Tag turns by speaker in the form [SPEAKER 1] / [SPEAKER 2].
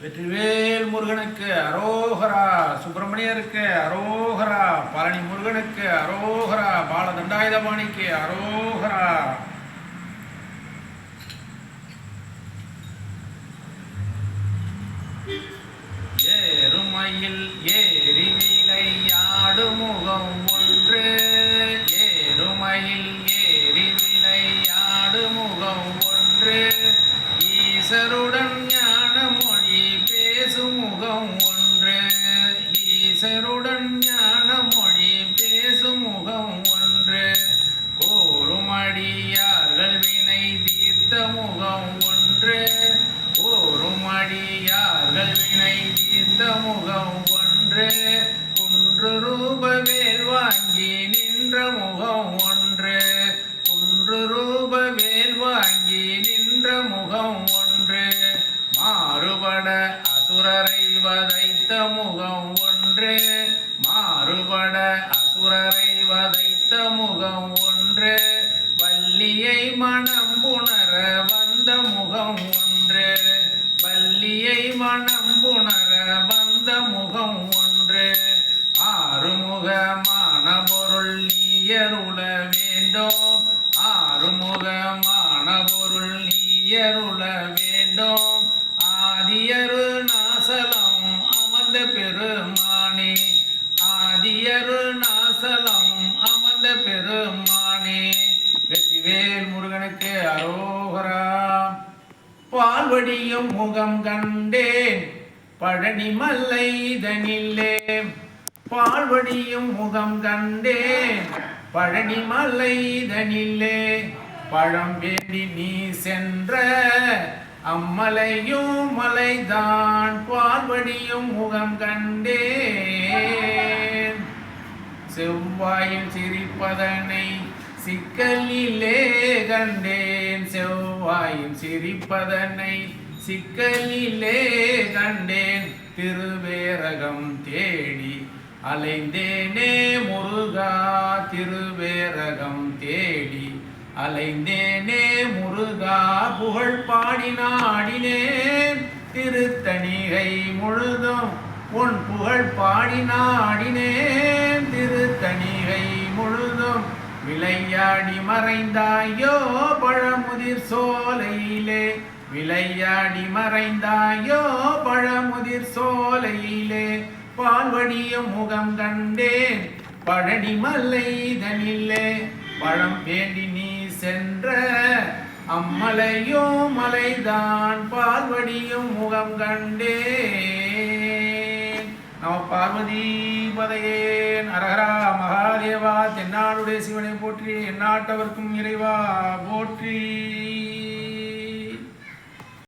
[SPEAKER 1] வெற்றிவேல் முருகனுக்கு அரோகரா சுப்பிரமணியருக்கு அரோகரா பழனி முருகனுக்கு அரோகரா பாலதண்டாயுதபாணிக்கு அரோகரா. ஏறுமையில் ஏறி விளையாடு முகம் ஒன்று ஏறுமையில் ஒன்று அடியார்கள் வினை தீர்த்த முகம் ஒன்று. குன்று ரூபவேல் வாங்கி நின்ற முகம் ஒன்று. குன்று ரூபவேல் வாங்கி நின்ற முகம் ஒன்று. மாறுபட அசுரரை வதைத்த முகம் ஒன்று. மாறுபட அசுரரை வதைத்த முகம் ஒன்று. வள்ளியை மனம் புணர வந்த முகம் ஒன்று. வள்ளியை மனம் புணர வந்த முகம் ஒன்று. ஆறுமுகமான பொருள் நீயருள வேண்டும். ஆறுமுகமான பொருள் நீயருள வேண்டும். ஆதியரு நாசலம் அமர்ந்த பெருமானே. ஆதியரு நாசலம் அமர்ந்த பெருமானே. வேல் முருகனுக்கு அரோகரா. பால்வடியும் முகம் கண்டேன் பழனி மல்லைதனில்லே பால்வடியும் முகம் கண்டேன் பழனி மல்லைதனில்லே பழம் வேண்டி நீ சென்ற அம்மலையும் மலைதான் பால்வடியும் முகம் கண்டேன். செவ்வாயில் சிரிப்பதனை சிக்கலிலே கண்டேன் செவ்வாயில் சிரிப்பதனை. சிக்கலிலே கண்டேன் திருவேரகம் தேடி அலைந்தேனே முருகா திருவேரகம் தேடி அலைந்தேனே முருகா புகழ் பாடி நாடினேன். திருத்தணிகை முழுதும் உன் புகழ் பாடி நாடினேன். திருத்தணிகை முழுதும் விளையாடி மறைந்தாயோ பழமுதிர் சோலையிலே. விளையாடி மறைந்தாயோ பழமுதிர் சோலையிலே. பால்வடியும் முகம் கண்டேன் பழனி மல்லைதனில்லே பழம் வேண்டி நீ சென்ற அம்மலையோ மலைதான். பால்வடியும் முகம் கண்டேன். நம பார்வதி பதையேன் மகாதேவா தென்னாடுடைய சிவனை போற்றி எந்நாட்டவர்க்கும் இறைவா போற்றி.